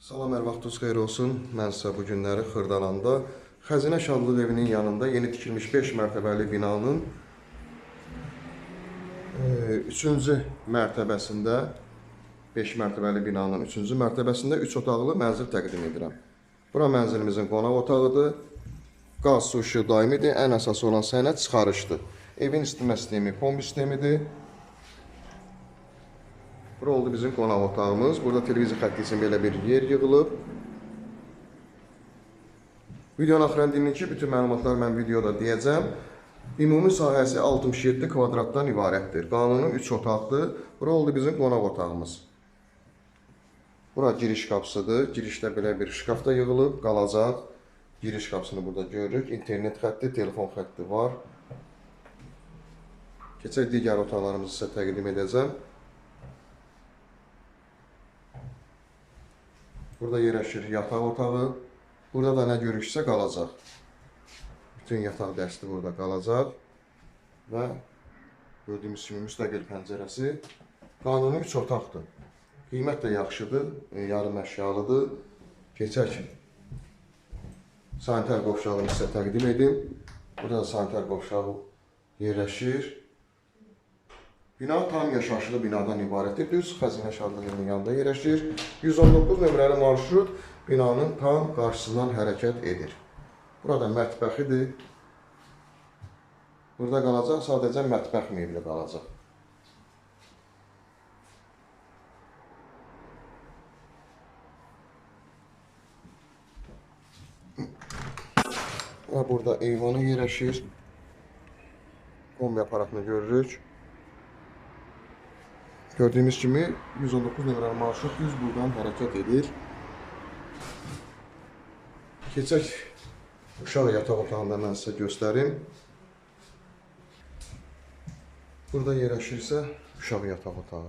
Salam, hər vaxtınız xeyir olsun. Mən sizə bu günləri Xırdalanda Xəzinə Şadlıq evinin yanında yeni tikilmiş 5 mərtəbəli binanın 3-cü mərtəbəsində 5 mərtəbəli binanın 3-cü mərtəbəsində 3 otaqlı mənzil təqdim edirəm. Bura mənzilimizin qonaq otağıdır. Qaz, su, işıq daimidir. Ən əsası olan sənəd çıxarışdır. Evin isitmə sistemi kombi sistemidir. Bura oldu bizim qonaq otağımız. Burada televiziya xətti üçün belə bir yer yığılıb. Videonun axırına dinləyin ki, bütün məlumatlar mən videoda deyəcəm. Ümumi sahəsi 67 kvadratdan ibarətdir. Qanuni 3 otaqdır. Bura oldu bizim qonaq otağımız. Bura giriş qapısıdır. Girişdə belə bir şkaf da yığılıb, qalacaq. Giriş qapısını burada görürük. İnternet xətti, telefon xətti var. Keçək digər otaqlarımızı sizə təqdim edəcəm. Burada yerləşir yataq otağı. Burada da nə görürüksə qalacaq. Bütün yataq dəsti burada qalacaq. Və gördüyümüz kimi müstəqil pəncərəsi. Qanuni 3 otaqdır. Qiymət də yaxşıdır, e, yarım əşyalıdır. Keçək. Sanitar qovşağını sizə təqdim edim. Burada da sanitar qovşağı yerləşir. Bina tam yaşayışlı binadan ibarətdir. Düz Xəzinə Şadlığının yanında yerləşir. 119 nömrəli marşrut binanın tam qarşısından hərəkət edir. Burada mətbəxidir. Burada qalacaq sadəcə mətbəx mebeli qalacaq. Və burada eyvanı yerləşir. Kombi aparatını görürük. Gördüyünüz kimi 119 nömrəli marşrut düz buradan hərəkət edir. Keçək uşaq yataq otağında mən sizə göstərim. Burada yerləşirsə uşaq yataq otağı.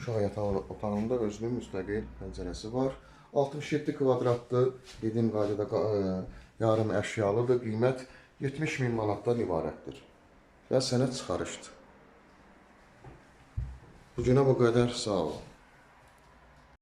Uşaq yataq otağında özünün müstəqil pəncərəsi var. 67 kvadratdır. Dediyim qaydada qa- ə, yarım əşyalıdır. Qiymət 70 min manatdan ibarətdir. Və sənəd çıxarışdır. Bu günə bu qədər. Sağ olun.